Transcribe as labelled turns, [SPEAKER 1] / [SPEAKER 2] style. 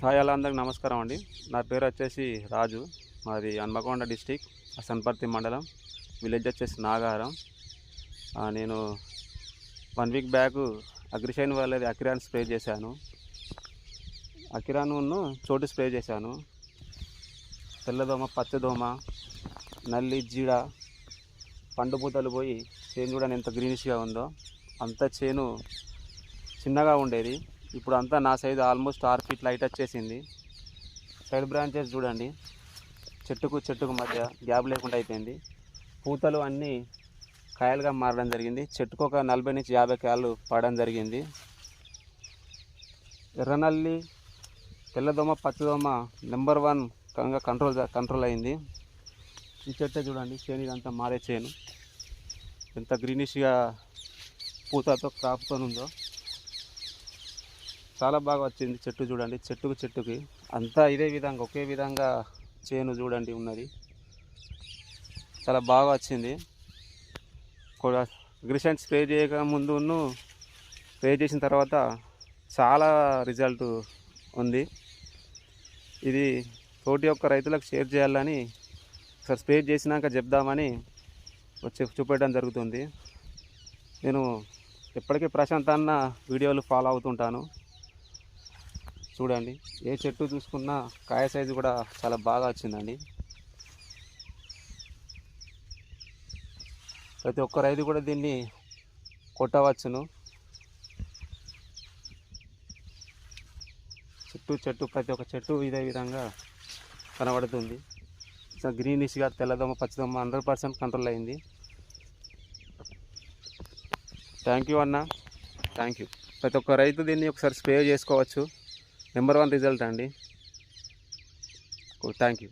[SPEAKER 1] Hi అలా అందరికి నమస్కారం అండి. నా పేరు వచ్చేసి రాజు. మాది హన్మకొండ డిస్టిక్ సన్పర్తి మండలం విలేజ్ వచ్చేసి నాగారం. నేను వన్ వీక్ బ్యాక్ అగ్రిషైన్ వాళ్ళది అకిరాన్ స్ప్రే చేశాను. అకిరాను చోటు స్ప్రే చేశాను. తెల్లదోమ పచ్చదోమ నల్లి జీడ పండు పూతలు పోయి చేను చూడని ఎంత గ్రీనిష్గా ఉందో అంత చేను చిన్నగా ఉండేది. ఇప్పుడు అంతా నా సైజ్ ఆల్మోస్ట్ ఆరు ఫీట్ లైట్ వచ్చేసింది. సైడ్ బ్రాంచెస్ చూడండి. చెట్టుకు చెట్టుకు మధ్య గ్యాప్ లేకుండా అయిపోయింది. పూతలు అన్నీ కాయలుగా మారడం జరిగింది. చెట్టుకు ఒక నలభై నుంచి యాభై కాయలు పడడం జరిగింది. ఎర్రనల్లి తెల్లదోమ పచ్చదోమ నెంబర్ వన్ కంగా కంట్రోల్ కంట్రోల్ అయింది. ఈ చెట్టు చూడండి చేను ఇదంతా మారే చేను. ఎంత గ్రీనిష్గా పూతతో క్రాప్తో ఉందో చాలా బాగా వచ్చింది చెట్టు చూడండి చెట్టుకు చెట్టుకి. అంతా ఇదే విధంగా ఒకే విధంగా చేను చూడండి ఉన్నది. చాలా బాగా వచ్చింది. గ్రిసెంట్ స్ప్రే చేయక ముందు స్ప్రే చేసిన తర్వాత చాలా రిజల్ట్ ఉంది. ఇది తోటి యొక్క రైతులకు షేర్ చేయాలని ఒకసారి స్ప్రే చేసినాక చెప్దామని వచ్చి చూపెట్టడం జరుగుతుంది. నేను ఎప్పటికీ ప్రశాంత్ అన్న వీడియోలు ఫాలో అవుతుంటాను. చూడండి ఏ చెట్టు చూసుకున్నా కాయ సైజు కూడా చాలా బాగా వచ్చిందండి. ప్రతి ఒక్క రైతు కూడా దీన్ని కొట్టవచ్చును. చెట్టు చెట్టు ప్రతి ఒక్క చెట్టు ఇదే విధంగా కనబడుతుంది. గ్రీనిష్గా తెల్లదోమ పచ్చదమ్మ హండ్రెడ్ పర్సెంట్ కంట్రోల్ అయింది. థ్యాంక్ యూ అన్న. Thank you. ప్రతి ఒక్క రైతు దీన్ని ఒకసారి స్ప్రే చేసుకోవచ్చు. నెంబర్ వన్ రిజల్ట్ అండి? Thank you.